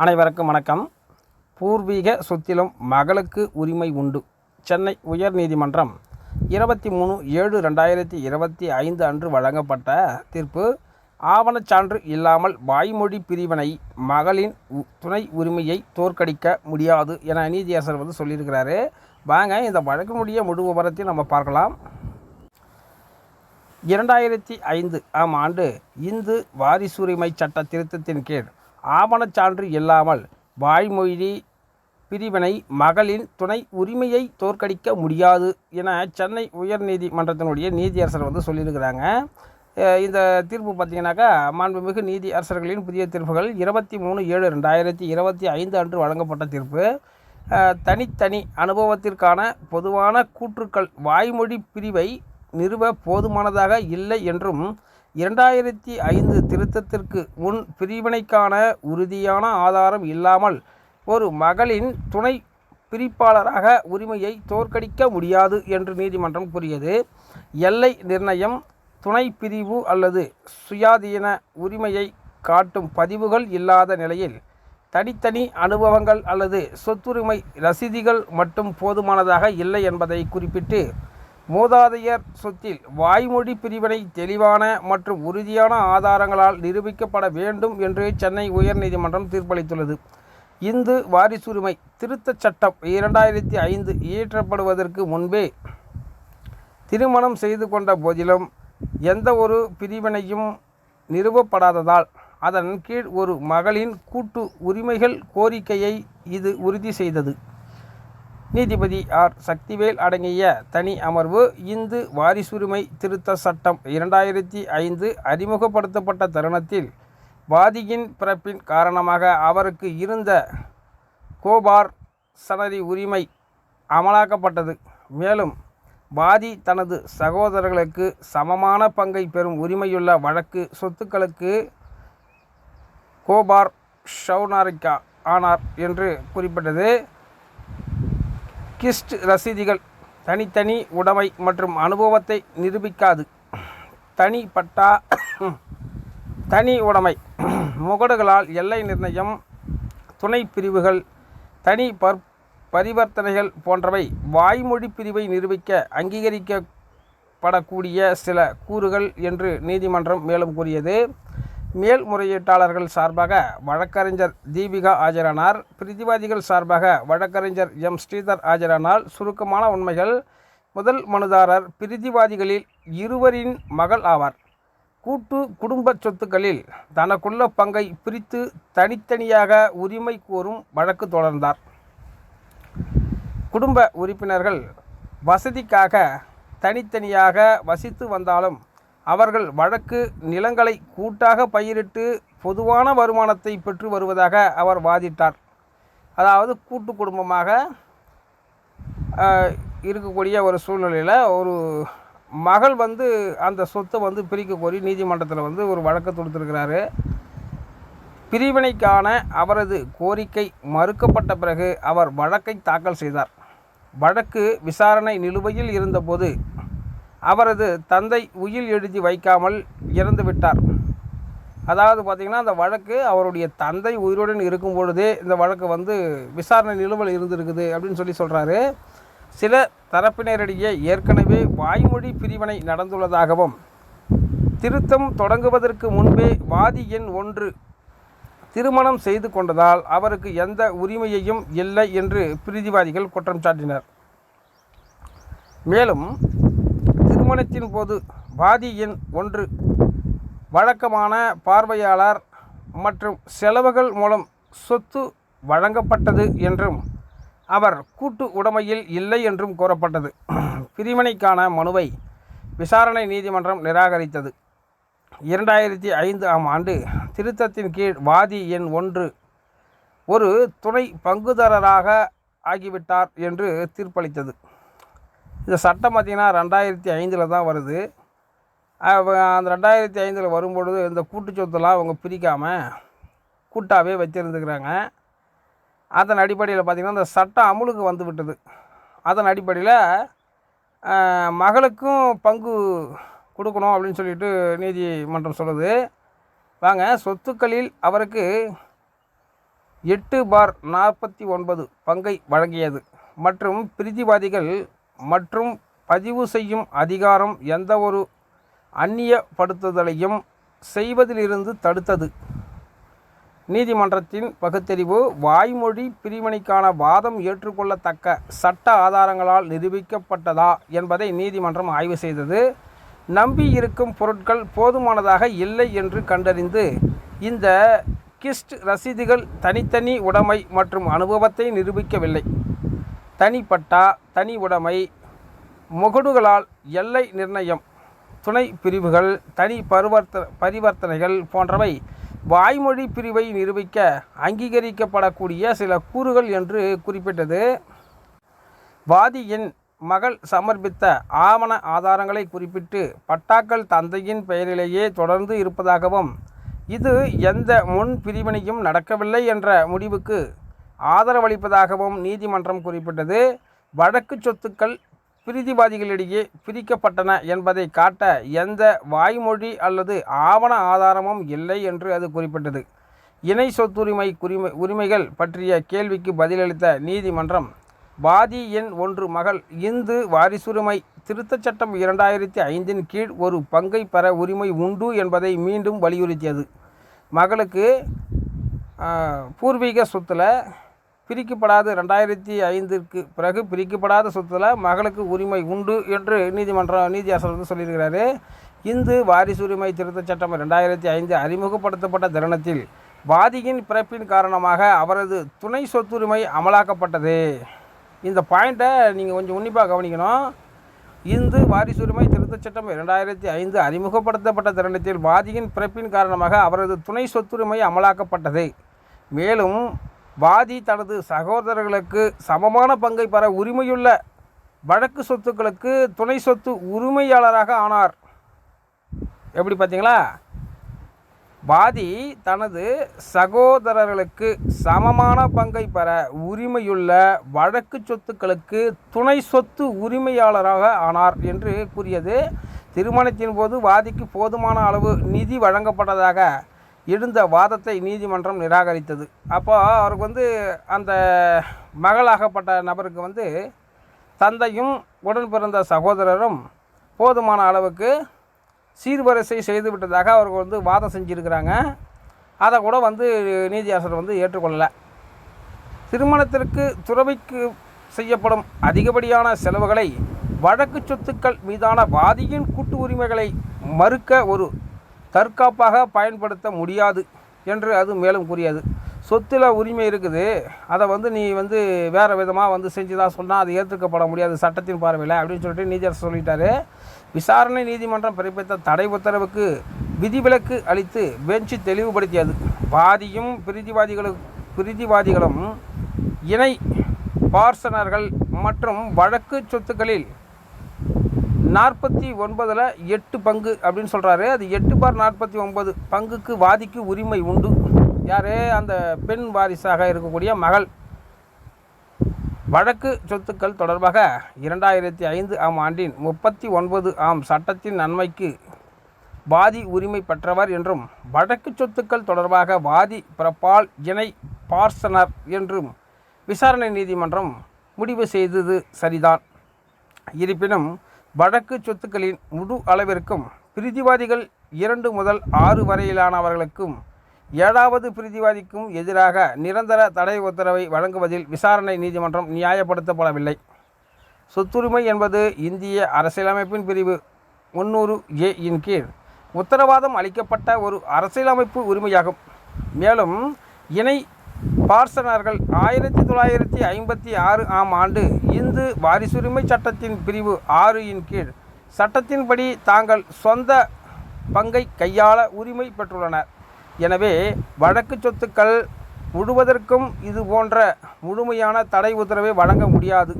அனைவருக்கும் வணக்கம். பூர்வீக சொத்திலும் மகளுக்கு உரிமை உண்டு. சென்னை உயர்நீதிமன்றம் இருபத்தி மூணு ஏழு ரெண்டாயிரத்தி இருபத்தி ஐந்து அன்று வழங்கப்பட்ட தீர்ப்பு ஆவணச் சான்று இல்லாமல் வாய்மொழி பிரிவினை மகளின் உ- துணை உரிமையை தோற்கடிக்க முடியாது என நீதியரசர் வந்து சொல்லியிருக்கிறாரு. வாங்க இந்த வழக்கினுடைய முழு விவரத்தையும் நம்ம பார்க்கலாம். இரண்டாயிரத்தி ஐந்து ஆம் ஆண்டு இந்து வாரிசுரிமை சட்ட திருத்தத்தின் கீழ் ஆவணச்சான்று இல்லாமல் வாய்மொழி பிரிவினை மகளின் துணை உரிமையை தோற்கடிக்க முடியாது என சென்னை உயர்நீதிமன்றத்தினுடைய நீதியரசர் வந்து சொல்லியிருக்கிறாங்க. இந்த தீர்ப்பு பார்த்தீங்கன்னாக்கா மாண்புமிகு நீதி அரசர்களின் புதிய தீர்ப்புகள் இருபத்தி மூணு ஏழு ரெண்டாயிரத்தி இருபத்தி ஐந்து அன்று வழங்கப்பட்ட தீர்ப்பு. தனித்தனி அனுபவத்திற்கான பொதுவான கூற்றுக்கள் வாய்மொழி பிரிவை நிறுவ போதுமானதாக இல்லை என்றும் இரண்டாயிரத்தி ஐந்து திருத்தத்திற்கு முன் பிரிவினைக்கான உறுதியான ஆதாரம் இல்லாமல் ஒரு மகளின் துணை பிரிப்பாளராக உரிமையை தோற்கடிக்க முடியாது என்று நீதிமன்றம் கூறியது. எல்லை நிர்ணயம் துணை பிரிவு அல்லது சுயாதீன உரிமையை காட்டும் பதிவுகள் இல்லாத நிலையில் தனித்தனி அனுபவங்கள் அல்லது சொத்துரிமை ரசீதிகள் மட்டும் போதுமானதாக இல்லை என்பதை குறிப்பிட்டு மூதாதையர் சொத்தில் வாய்மொழி பிரிவினை தெளிவான மற்றும் உறுதியான ஆதாரங்களால் நிரூபிக்கப்பட வேண்டும் என்று சென்னை உயர்நீதிமன்றம் தீர்ப்பளித்துள்ளது. இந்து வாரிசுரிமை திருத்தச் சட்டம் இரண்டாயிரத்தி ஐந்து இயற்றப்படுவதற்கு முன்பே திருமணம் செய்து கொண்ட போதிலும் எந்த ஒரு பிரிவினையும் நிறுவப்படாததால் அதன் கீழ் ஒரு மகளின் கூட்டு உரிமைகள் கோரிக்கையை இது உறுதி செய்தது. நீதிபதி ஆர். சக்திவேல் அடங்கிய தனி அமர்வு இந்து வாரிசுரிமை திருத்த சட்டம் இரண்டாயிரத்தி ஐந்து அறிமுகப்படுத்தப்பட்ட தருணத்தில் வாதியின் பிறப்பின் காரணமாக அவருக்கு இருந்த கோபார் சனரி உரிமை அமலாக்கப்பட்டது. மேலும் வாதி தனது சகோதரர்களுக்கு சமமான பங்கை பெறும் உரிமையுள்ள வழக்கு சொத்துக்களுக்கு கோபார் ஷவுனாரிக்கா ஆனார் என்று குறிப்பிட்டது. கிஸ்ட் ரசீதிகள் தனித்தனி உடைமை மற்றும் அனுபவத்தை நிரூபிக்காது. தனி பட்டா தனி உடைமை. முகடுகளால் எல்லை நிர்ணயம் துணை பிரிவுகள் தனி பற் பரிவர்த்தனைகள் போன்றவை வாய்மொழி பிரிவை நிரூபிக்க அங்கீகரிக்கப்படக்கூடிய சில கூறுகள் என்று நீதிமன்றம் மேலும் கூறியது. மேல்முறையீட்டாளர்கள் சார்பாக வழக்கறிஞர் தீபிகா ஆஜரானார். பிரதிவாதிகள் சார்பாக வழக்கறிஞர் எம். ஸ்ரீதர் ஆஜரானால் சுருக்கமான உண்மைகள். முதல் மனுதாரர் பிரதிவாதிகளில் இருவரின் மகள் ஆவார். கூட்டு குடும்ப சொத்துக்களில் தனக்குள்ள பங்கை பிரித்து தனித்தனியாக உரிமை கோரும் வழக்கு தொடர்ந்தார். குடும்ப உறுப்பினர்கள் வசதிக்காக தனித்தனியாக வசித்து வந்தாலும் அவர்கள் வழக்கு நிலங்களை கூட்டாக பயிரிட்டு பொதுவான வருமானத்தை பெற்று வருவதாக அவர் வாதிட்டார். அதாவது கூட்டு குடும்பமாக இருக்கக்கூடிய ஒரு சூழ்நிலையில் ஒரு மகள் வந்து அந்த சொத்தை வந்து பிரிக்க கோரி நீதிமன்றத்தில் வந்து ஒரு வழக்கு தொடுத்திருக்கிறாரு. பிரிவினைக்கான அவரது கோரிக்கை மறுக்கப்பட்ட பிறகு அவர் வழக்கை தாக்கல் செய்தார். வழக்கு விசாரணை நிலுவையில் இருந்தபோது அவரது தந்தை உயில் எழுதி வைக்காமல் இறந்து விட்டார். அதாவது பார்த்திங்கன்னா அந்த வழக்கு அவருடைய தந்தை உயிருடன் இருக்கும் பொழுதே இந்த வழக்கு வந்து விசாரணை நிலுவல் இருந்திருக்குது அப்படின்னு சொல்லி சொல்கிறாரு சில தரப்பினரிடையே ஏற்கனவே வாய்மொழி பிரிவினை நடந்துள்ளதாகவும் திருத்தம் தொடங்குவதற்கு முன்பே வாதி எண் ஒன்று திருமணம் செய்து கொண்டதால் அவருக்கு எந்த உரிமையையும் இல்லை என்று பிரிதிவாதிகள் குற்றம் சாட்டினர். மேலும் திருமணத்தின் போது வாதி எண் ஒன்று வழக்கமான பார்வையாளர் மற்றும் செலவுகள் மூலம் சொத்து வழங்கப்பட்டது என்றும் அவர் கூட்டு உடைமையில் இல்லை என்றும் கூறப்பட்டது. பிரிவினைக்கான மனுவை விசாரணை நீதிமன்றம் நிராகரித்தது. இரண்டாயிரத்தி ஐந்து ஆம் ஆண்டு திருத்தத்தின் கீழ் வாதி எண் ஒன்று ஒரு துணை பங்குதாரராக ஆகிவிட்டார் என்று தீர்ப்பளித்தது. இந்த சட்டம் பார்த்திங்கன்னா ரெண்டாயிரத்தி ஐந்தில் தான் வருது. அந்த ரெண்டாயிரத்தி ஐந்தில் வரும்பொழுது இந்த கூட்டு சொத்தெல்லாம் அவங்க பிரிக்காமல் கூட்டாகவே வச்சுருந்துக்கிறாங்க. அதன் அடிப்படையில் பார்த்திங்கன்னா இந்த சட்டம் அமுலுக்கு வந்து விட்டது. அதன் அடிப்படையில் மகளுக்கும் பங்கு கொடுக்கணும் அப்படின்னு சொல்லிட்டு நீதிமன்றம் சொல்லுது. வாங்க சொத்துக்களில் அவருக்கு எட்டு பார் நாற்பத்தி ஒன்பது பங்கை வழங்கியது. மற்றும் பிரிதிவாதிகள் மற்றும் பதிவு செய்யும் அதிகாரம் எந்த ஒரு அந்நியப்படுத்துதலையும் செய்வதிலிருந்து தடுத்தது. நீதிமன்றத்தின் பகுத்தறிவு வாய்மொழி பிரிவினைக்கான வாதம் ஏற்றுக்கொள்ளத்தக்க சட்ட ஆதாரங்களால் நிரூபிக்கப்பட்டதா என்பதை நீதிமன்றம் ஆய்வு செய்தது. நம்பி இருக்கும் பொருட்கள் போதுமானதாக இல்லை என்று கண்டறிந்து இந்த கிஸ்ட் ரசீதுகள் தனித்தனி உடைமை மற்றும் அனுபவத்தை நிரூபிக்கவில்லை. தனிப்பட்டா தனி உடைமை முகடுகளால் எல்லை நிர்ணயம் துணை பிரிவுகள் தனி பரிவர்த்த பரிவர்த்தனைகள் போன்றவை வாய்மொழி பிரிவை நிரூபிக்க அங்கீகரிக்கப்படக்கூடிய சில கூறுகள் என்று குறிப்பிட்டது. வாதியின் மகள் சமர்ப்பித்த ஆவண ஆதாரங்களை குறிப்பிட்டு பட்டாக்கள் தந்தையின் பெயரிலேயே தொடர்ந்து இருப்பதாகவும் இது எந்த முன் பிரிவினையும் நடக்கவில்லை என்ற முடிவுக்கு ஆதரவளிப்பதாகவும் நீதிமன்றம் குறிப்பிட்டது. வழக்கு சொத்துக்கள் பிரதிவாதிகளிடையே பிரிக்கப்பட்டன என்பதை காட்ட எந்த வாய்மொழி அல்லது ஆவண ஆதாரமும் இல்லை என்று அது குறிப்பிட்டது. இணை சொத்துரிமை குறிமை உரிமைகள் பற்றிய கேள்விக்கு பதிலளித்த நீதிமன்றம் வாதி எண் ஒன்று மகள் இந்து வாரிசுரிமை திருத்தச் சட்டம் இரண்டாயிரத்தி ஐந்தின் கீழ் ஒரு பங்கை பெற உரிமை உண்டு என்பதை மீண்டும் வலியுறுத்தியது. மகளுக்கு பூர்வீக சொத்தில் பிரிக்கப்படாத ரெண்டாயிரத்தி ஐந்திற்கு பிறகு பிரிக்கப்படாத சொத்தில் மகளுக்கு உரிமை உண்டு என்று நீதிமன்றம் நீதியாசர் வந்து சொல்லியிருக்கிறாரு. இந்து வாரிசுரிமை திருத்தச் சட்டம் ரெண்டாயிரத்தி ஐந்து அறிமுகப்படுத்தப்பட்ட தருணத்தில் வாதியின் பிறப்பின் காரணமாக அவரது துணை சொத்துரிமை அமலாக்கப்பட்டது. இந்த பாயிண்ட்டை நீங்கள் கொஞ்சம் உன்னிப்பாக கவனிக்கணும். இந்து வாரிசுரிமை திருத்தச் சட்டம் இரண்டாயிரத்தி ஐந்து அறிமுகப்படுத்தப்பட்ட தருணத்தில் வாதியின் பிறப்பின் காரணமாக அவரது துணை சொத்துரிமை அமலாக்கப்பட்டது. மேலும் வாதி தனது சகோதரர்களுக்கு சமமான பங்கை பெற உரிமையுள்ள வழக்கு சொத்துக்களுக்கு துணை சொத்து உரிமையாளராக ஆனார். எப்படி பார்த்தீங்களா? வாதி தனது சகோதரர்களுக்கு சமமான பங்கை பெற உரிமையுள்ள வழக்கு சொத்துக்களுக்கு துணை சொத்து உரிமையாளராக ஆனார் என்று கூறியது. திருமணத்தின் போது வாதிக்கு போதுமான அளவு நிதி வழங்கப்பட்டதாக எழுந்த வாதத்தை நீதிமன்றம் நிராகரித்தது. அப்போ அவருக்கு வந்து அந்த மகளாகப்பட்ட நபருக்கு வந்து தந்தையும் உடன் பிறந்த சகோதரரும் போதுமான அளவுக்கு சீர்வரிசை செய்து விட்டதாக அவர்கள் வந்து வாதம் செஞ்சுருக்கிறாங்க. அதை கூட வந்து நீதியாசர் வந்து ஏற்றுக்கொள்ளலை. திருமணத்திற்கு துறவிக்கு செய்யப்படும் அதிகப்படியான செலவுகளை வழக்கு சொத்துக்கள் மீதான வாதியின் கூட்டு உரிமைகளை மறுக்க ஒரு தற்காப்பாக பயன்படுத்த முடியாது என்று அது மேலும் கூறியது. சொத்தில் உரிமை இருக்குது. அதை வந்து நீ வந்து வேறு விதமாக வந்து செஞ்சுதா சொன்னால் அது ஏற்றுக்கப்பட முடியாது. சட்டத்தின் பார்வையில் அப்படின்னு சொல்லிட்டு நீதியரசர் சொல்லிட்டாரு. விசாரணை நீதிமன்றம் பிறப்பித்த தடை உத்தரவுக்கு விதிவிலக்கு அளித்து பெஞ்சு தெளிவுபடுத்தியது. வாதியும் பிரதிவாதிகளும் பிரிதிவாதிகளும் இணை பார்சனர்கள் மற்றும் வழக்கு சொத்துக்களில் நாற்பத்தி ஒன்பதில் எட்டு பங்கு அப்படின்னு சொல்கிறாரு அது எட்டு பார் நாற்பத்தி ஒன்பது பங்குக்கு வாதிக்கு உரிமை உண்டு. யார்? அந்த பெண் வாரிசாக இருக்கக்கூடிய மகள். வழக்கு சொத்துக்கள் தொடர்பாக இரண்டாயிரத்தி ஐந்து ஆம் ஆண்டின் முப்பத்தி ஒன்பது ஆம் சட்டத்தின் நன்மைக்கு வாதி உரிமை பெற்றவர் என்றும் வழக்கு சொத்துக்கள் தொடர்பாக வாதி பிரபால் இணை பார்சனர் என்றும் விசாரணை நீதிமன்றம் முடிவு செய்தது சரிதான். இருப்பினும் வழக்கு சொத்துக்களின் முழு அளவிற்கும் பிரிதிவாதிகள் இரண்டு முதல் ஆறு வரையிலானவர்களுக்கும் ஏழாவது பிரிதிவாதிக்கும் எதிராக நிரந்தர தடை உத்தரவை வழங்குவதில் விசாரணை நீதிமன்றம் நியாயப்படுத்தப்படவில்லை. சொத்துரிமை என்பது இந்திய அரசியலமைப்பின் பிரிவு முன்னூறு ஏ இன் கீழ் உத்தரவாதம் அளிக்கப்பட்ட ஒரு அரசியலமைப்பு உரிமையாகும். மேலும் இணை பார்சனர்கள் ஆயிரத்தி தொள்ளாயிரத்தி ஐம்பத்தி ஆறு ஆம் ஆண்டு இந்து வாரிசுரிமை சட்டத்தின் பிரிவு ஆறு இன் கீழ். சட்டத்தின்படி தாங்கள் சொந்த பங்கை கையாள உரிமை பெற்றுள்ளனர். எனவே வழக்கு சொத்துக்கள் முழுவதற்கும் இது போன்ற முழுமையான தடை உத்தரவை வழங்க முடியாது.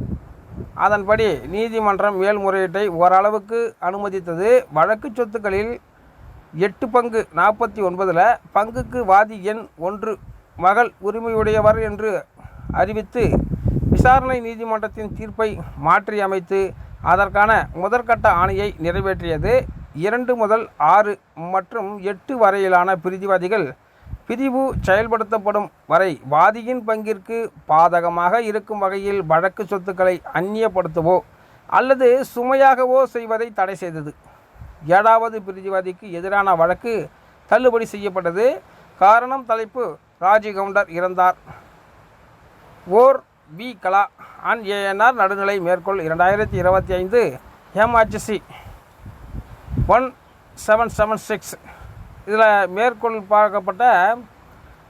அதன்படி நீதிமன்றம் மேல்முறையீட்டை ஓரளவுக்கு அனுமதித்தது. வழக்கு சொத்துக்களில் எட்டு பங்கு நாற்பத்தி ஒன்பதில் பங்குக்கு வாதி எண் ஒன்று மகள் உரிமையுடையவர் என்று அறிவித்து விசாரணை நீதிமன்றத்தின் தீர்ப்பை மாற்றியமைத்து அதற்கான முதற்கட்ட ஆணையை நிறைவேற்றியது. இரண்டு முதல் ஆறு மற்றும் எட்டு வரையிலான பிரிதிவாதிகள் பிரிவு செயல்படுத்தப்படும் வரை வாதியின் பங்கிற்கு பாதகமாக இருக்கும் வகையில் வழக்கு சொத்துக்களை அந்நியப்படுத்தவோ அல்லது சுமையாகவோ செய்வதை தடை செய்தது. ஏழாவது பிரிதிவாதிக்கு எதிரான வழக்கு தள்ளுபடி செய்யப்பட்டது. காரணம் தலைப்பு ராஜிகவுண்டர் இறந்தார். ஓர் பி கலா அன் ஏஎன்ஆர் நடுநிலை மேற்கோள் இரண்டாயிரத்தி இருபத்தி ஐந்து MHC one seven seven six. இதில் மேற்கொள் பார்க்கப்பட்ட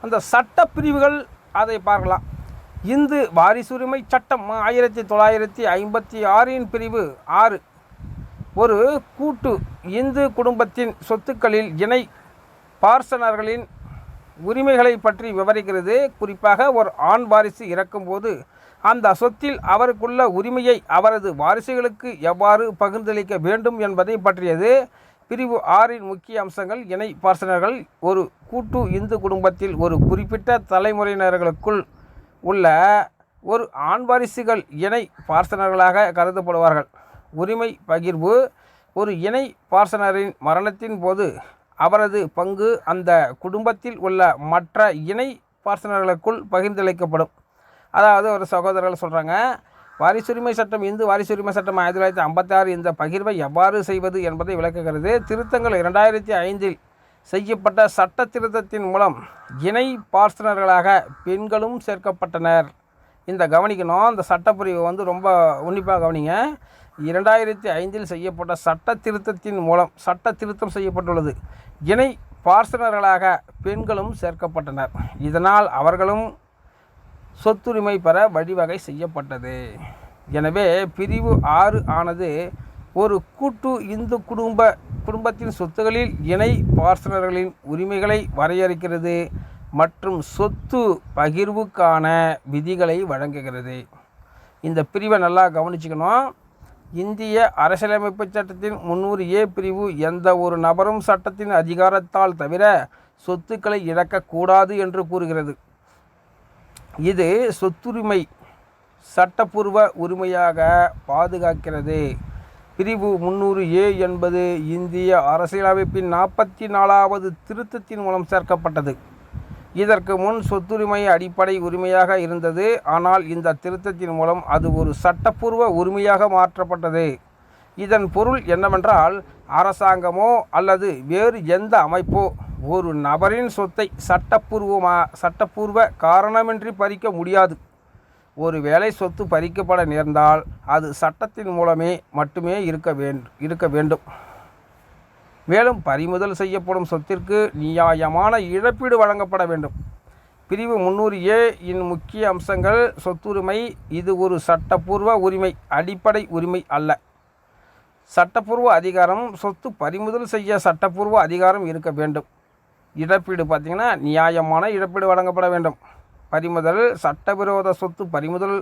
அந்த சட்ட பிரிவுகள் அதை பார்க்கலாம். இந்து வாரிசுரிமை சட்டம் ஆயிரத்தி தொள்ளாயிரத்தி ஐம்பத்தி ஆறின் பிரிவு ஆறு. ஒரு கூட்டு இந்து குடும்பத்தின் சொத்துக்களில் இணை பார்சனர்களின் உரிமைகளை பற்றி விவரிக்கிறது. குறிப்பாக ஒரு ஆண் வாரிசு இறக்கும்போது அந்த சொத்தில் அவருக்குள்ள உரிமையை அவரது வாரிசுகளுக்கு எவ்வாறு பகிர்ந்தளிக்க வேண்டும் என்பதை பற்றியது பிரிவு ஆறின் முக்கிய அம்சங்கள். இணை பார்சனர்கள் ஒரு கூட்டு இந்து குடும்பத்தில் ஒரு குறிப்பிட்ட தலைமுறையினர்களுக்குள் உள்ள ஒரு ஆண் வாரிசுகள் இணை பார்சனர்களாக கருதப்படுவார்கள். உரிமை பகிர்வு ஒரு இணை பார்சனரின் மரணத்தின் போது அவரது பங்கு அந்த குடும்பத்தில் உள்ள மற்ற இணை பார்சனர்களுக்குள் பகிர்ந்தளிக்கப்படும். அதாவது ஒரு சகோதரர்கள் சொல்கிறாங்க வாரிசுரிமை சட்டம் இந்து வாரிசுரிமை சட்டம் ஆயிரத்தி தொள்ளாயிரத்தி ஐம்பத்தாறு இந்த பகிர்வை எவ்வாறு செய்வது என்பதை விளக்குகிறது. திருத்தங்கள் இரண்டாயிரத்தி ஐந்தில் செய்யப்பட்ட சட்ட திருத்தத்தின் மூலம் இணை பார்சனர்களாக பெண்களும் சேர்க்கப்பட்டனர். இந்த கவனிக்கணும். அந்த சட்டப்பிரிவு வந்து ரொம்ப உன்னிப்பாக கவனிங்க. இரண்டாயிரத்தி ஐந்தில் செய்யப்பட்ட சட்ட திருத்தத்தின் மூலம் சட்ட திருத்தம் செய்யப்பட்டுள்ளது. இணை பார்சனர்களாக பெண்களும் சேர்க்கப்பட்டனர். இதனால் அவர்களும் சொத்துரிமை பெற வழிவகை செய்யப்பட்டது. எனவே பிரிவு ஆறு ஆனது ஒரு கூட்டு இந்து குடும்ப குடும்பத்தின் சொத்துகளில் இணை பார்சனர்களின் உரிமைகளை வரையறுக்கிறது மற்றும் சொத்து பகிர்வுக்கான விதிகளை வழங்குகிறது. இந்த பிரிவை நல்லா கவனிச்சுக்கணும். இந்திய அரசியலமைப்பு சட்டத்தின் முன்னூறு ஏ பிரிவு எந்த ஒரு நபரும் சட்டத்தின் அதிகாரத்தால் தவிர சொத்துக்களை இழக்கக்கூடாது என்று கூறுகிறது. இது சொத்துரிமை சட்டப்பூர்வ உரிமையாக பாதுகாக்கிறது. பிரிவு முன்னூறு ஏ என்பது இந்திய அரசியலமைப்பின் நாற்பத்தி நாலாவது திருத்தத்தின் மூலம் சேர்க்கப்பட்டது. இதற்கு முன் சொத்துரிமை அடிப்படை உரிமையாக இருந்தது. ஆனால் இந்த திருத்தத்தின் மூலம் அது ஒரு சட்டப்பூர்வ உரிமையாக மாற்றப்பட்டது. இதன் பொருள் என்னவென்றால் அரசாங்கமோ அல்லது வேறு எந்த அமைப்போ ஒரு நபரின் சொத்தை சட்டப்பூர்வமா சட்டப்பூர்வ காரணமின்றி பறிக்க முடியாது. ஒரு வேலை சொத்து பறிக்கப்பட நேர்ந்தால் அது சட்டத்தின் மூலமே மட்டுமே இருக்க வேண்டும் இருக்க வேண்டும். மேலும் பறிமுதல் செய்யப்படும் சொத்திற்கு நியாயமான இழப்பீடு வழங்கப்பட வேண்டும். பிரிவு முன்னூறு ஏ இன் முக்கிய அம்சங்கள் சொத்துரிமை இது ஒரு சட்டப்பூர்வ உரிமை அடிப்படை உரிமை அல்ல. சட்டப்பூர்வ அதிகாரம் சொத்து பறிமுதல் செய்ய சட்டப்பூர்வ அதிகாரம் இருக்க வேண்டும். இழப்பீடு பார்த்திங்கன்னா நியாயமான இழப்பீடு வழங்கப்பட வேண்டும். பறிமுதல் சட்டவிரோத சொத்து பறிமுதல்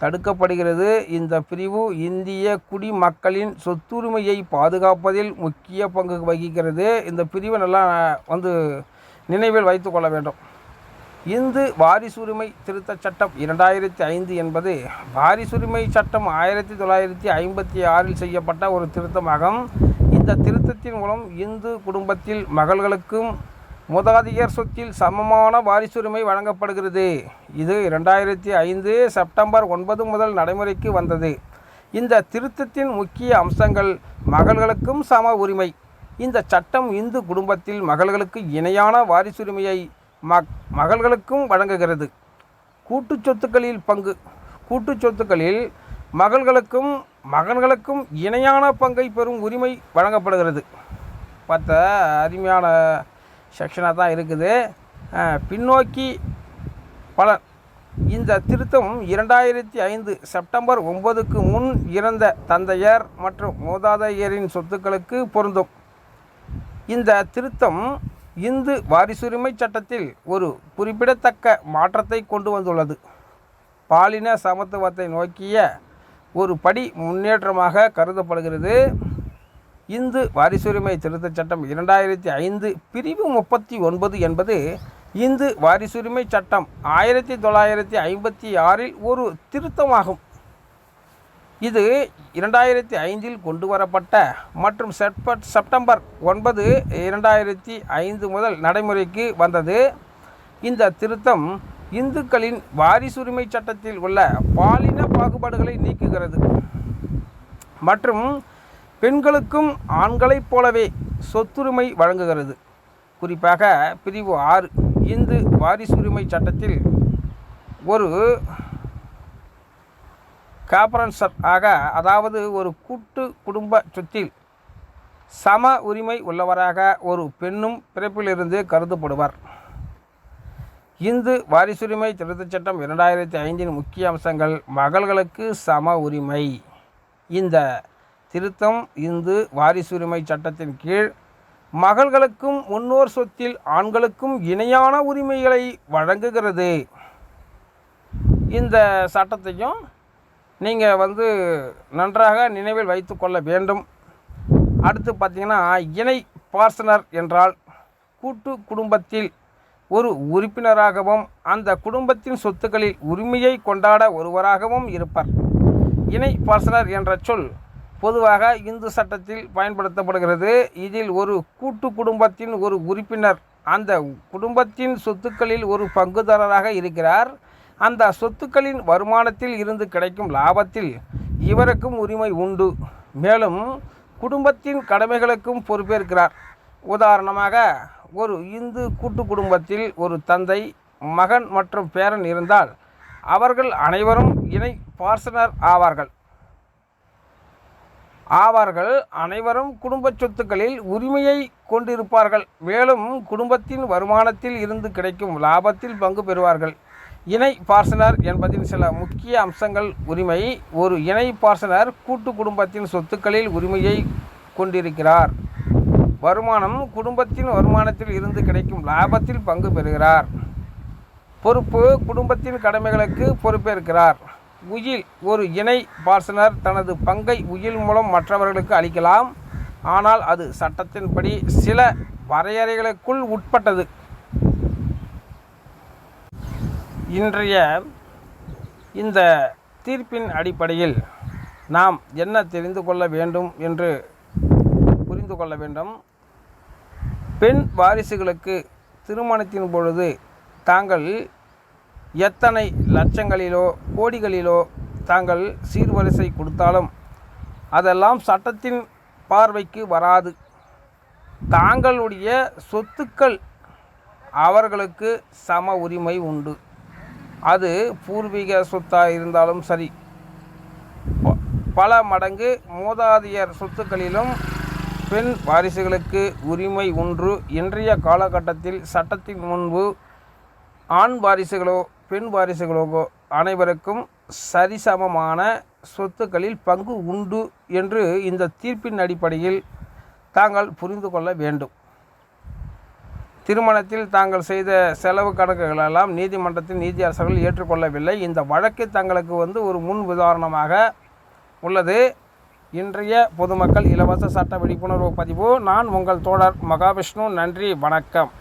தடுக்கப்படுகிறது. இந்த பிரிவு இந்திய குடிமக்களின் சொத்துரிமையை பாதுகாப்பதில் முக்கிய பங்கு வகிக்கிறது. இந்த பிரிவை நல்லா வந்து நினைவில் வைத்து கொள்ள வேண்டும். இந்து வாரிசுரிமை திருத்தச் சட்டம் இரண்டாயிரத்தி ஐந்து என்பது வாரிசுரிமை சட்டம் ஆயிரத்தி தொள்ளாயிரத்தி ஐம்பத்தி ஆறில் செய்யப்பட்ட ஒரு திருத்தமாகும். இந்த திருத்தத்தின் மூலம் இந்து குடும்பத்தில் மகள்களுக்கும் மூதாதையர் சொத்தில் சமமான வாரிசுரிமை வழங்கப்படுகிறது. இது இரண்டாயிரத்தி ஐந்து செப்டம்பர் ஒன்பது முதல் நடைமுறைக்கு வந்தது. இந்த திருத்தத்தின் முக்கிய அம்சங்கள் மகள்களுக்கும் சம உரிமை. இந்த சட்டம் இந்து குடும்பத்தில் மகள்களுக்கு இணையான வாரிசுரிமையை மக் மகள்களுக்கும் வழங்குகிறது. கூட்டு சொத்துக்களில் பங்கு கூட்டு சொத்துக்களில் மகள்களுக்கும் மகன்களுக்கும் இணையான பங்கை பெறும் உரிமை வழங்கப்படுகிறது. பார்த்த அருமையான செக்ஷனாக தான் இருக்குது. பின்னோக்கி பலன் இந்த திருத்தம் இரண்டாயிரத்தி ஐந்து செப்டம்பர் ஒன்பதுக்கு முன் இறந்த தந்தையர் மற்றும் மூதாதையரின் சொத்துக்களுக்கு பொருந்தும். இந்த திருத்தம் இந்து வாரிசுரிமை சட்டத்தில் ஒரு குறிப்பிடத்தக்க மாற்றத்தை கொண்டு வந்துள்ளது. பாலின சமத்துவத்தை நோக்கிய ஒரு படி முன்னேற்றமாக கருதப்படுகிறது. இந்து வாரிசுரிமை திருத்தச் சட்டம் இரண்டாயிரத்தி ஐந்து பிரிவு முப்பத்தி ஒன்பது என்பது இந்து வாரிசுரிமை சட்டம் ஆயிரத்தி தொள்ளாயிரத்தி ஐம்பத்தி ஆறில் ஒரு திருத்தமாகும். இது இரண்டாயிரத்தி ஐந்தில் கொண்டு வரப்பட்ட மற்றும் செப்டம்பர் ஒன்பது இரண்டாயிரத்தி ஐந்து முதல் நடைமுறைக்கு வந்தது. இந்த திருத்தம் இந்துக்களின் வாரிசுரிமை சட்டத்தில் உள்ள பாலின பாகுபாடுகளை நீக்குகிறது. மற்றும் பெண்களுக்கும் ஆண்களைப் போலவே சொத்துரிமை வழங்குகிறது. குறிப்பாக பிரிவு ஆறு இந்து வாரிசுரிமை சட்டத்தில் ஒரு காப்பரன்சர் ஆக அதாவது ஒரு கூட்டு குடும்ப சொத்தில் சம உரிமை உள்ளவராக ஒரு பெண்ணும் பிறப்பிலிருந்து கருதப்படுவார். இந்து வாரிசுரிமை திருத்தச் சட்டம் இரண்டாயிரத்தி ஐந்தின் முக்கிய அம்சங்கள் மகள்களுக்கு சம உரிமை. இந்த திருத்தம் இந்து வாரிசுரிமை சட்டத்தின் கீழ் மகள்களுக்கும் முன்னோர் சொத்தில் ஆண்களுக்கும் இணையான உரிமைகளை வழங்குகிறது. இந்த சட்டத்தையும் நீங்கள் வந்து நன்றாக நினைவில் வைத்து கொள்ள வேண்டும். அடுத்து பார்த்திங்கன்னா இணை பார்சனர் என்றால் கூட்டு குடும்பத்தில் ஒரு உறுப்பினராகவும் அந்த குடும்பத்தின் சொத்துக்களில் உரிமையை கொண்டாட ஒருவராகவும் இருப்பர். இணை பார்சனர் என்ற சொல் பொதுவாக இந்து சட்டத்தில் பயன்படுத்தப்படுகிறது. இதில் ஒரு கூட்டு குடும்பத்தின் ஒரு உறுப்பினர் அந்த குடும்பத்தின் சொத்துக்களில் ஒரு பங்குதாரராக இருக்கிறார். அந்த சொத்துக்களின் வருமானத்தில் இருந்து கிடைக்கும் லாபத்தில் இவருக்கும் உரிமை உண்டு. மேலும் குடும்பத்தின் கடமைகளுக்கும் பொறுப்பேற்கிறார். உதாரணமாக ஒரு இந்து கூட்டு குடும்பத்தில் ஒரு தந்தை மகன் மற்றும் பேரன் இருந்தால் அவர்கள் அனைவரும் இணை பார்சனர் ஆவார்கள். ஆவார்கள். அனைவரும் குடும்ப சொத்துக்களில் உரிமையை கொண்டிருப்பார்கள். மேலும் குடும்பத்தின் வருமானத்தில் இருந்து கிடைக்கும் லாபத்தில் பங்கு பெறுவார்கள். இணை பார்சனர் என்பதின் சில முக்கிய அம்சங்கள் உரிமை. ஒரு இணை பார்சனர் கூட்டு குடும்பத்தின் சொத்துக்களில் உரிமையை கொண்டிருக்கிறார். வருமானம் குடும்பத்தின் வருமானத்தில் இருந்து கிடைக்கும் லாபத்தில் பங்கு பெறுகிறார். பொறுப்பு குடும்பத்தின் கடமைகளுக்கு பொறுப்பேற்கிறார். உயில் ஒரு இணை பார்சனர் தனது பங்கை உயில் மூலம் மற்றவர்களுக்கு அளிக்கலாம். ஆனால் அது சட்டத்தின்படி சில வரையறைகளுக்குள் உட்பட்டது. இன்றைய இந்த தீர்ப்பின் அடிப்படையில் நாம் என்ன தெரிந்து கொள்ள வேண்டும் என்று புரிந்து கொள்ள வேண்டும். பெண் வாரிசுகளுக்கு திருமணத்தின் பொழுது தாங்கள் எத்தனை லட்சங்களிலோ கோடிகளிலோ தாங்கள் சீர்வரிசை கொடுத்தாலும் அதெல்லாம் சட்டத்தின் பார்வைக்கு வராது. தாங்களுடைய சொத்துக்கள் அவர்களுக்கு சம உரிமை உண்டு. அது பூர்வீக சொத்தாக இருந்தாலும் சரி. ப- பல மடங்கு மூதாதையர் சொத்துக்களிலும் பெண் வாரிசுகளுக்கு உரிமை ஒன்று இன்றைய காலகட்டத்தில் சட்டத்தின் முன்பு ஆண் வாரிசுகளோ பெண் வாரிசுகளோகோ அனைவருக்கும் சரிசமமான சொத்துக்களில் பங்கு உண்டு என்று இந்த தீர்ப்பின் அடிப்படையில் தாங்கள் புரிந்து கொள்ள வேண்டும். திருமணத்தில் தாங்கள் செய்த செலவு கணக்குகளெல்லாம் நீதிமன்றத்தில் நீதியரசர்கள் ஏற்றுக்கொள்ளவில்லை. இந்த வழக்கு தங்களுக்கு வந்து ஒரு முன் உதாரணமாக உள்ளது. இன்றைய பொதுமக்கள் இலவச சட்ட விழிப்புணர்வு பதிவு. நான் உங்கள் தோழர் மகாவிஷ்ணு. நன்றி. வணக்கம்.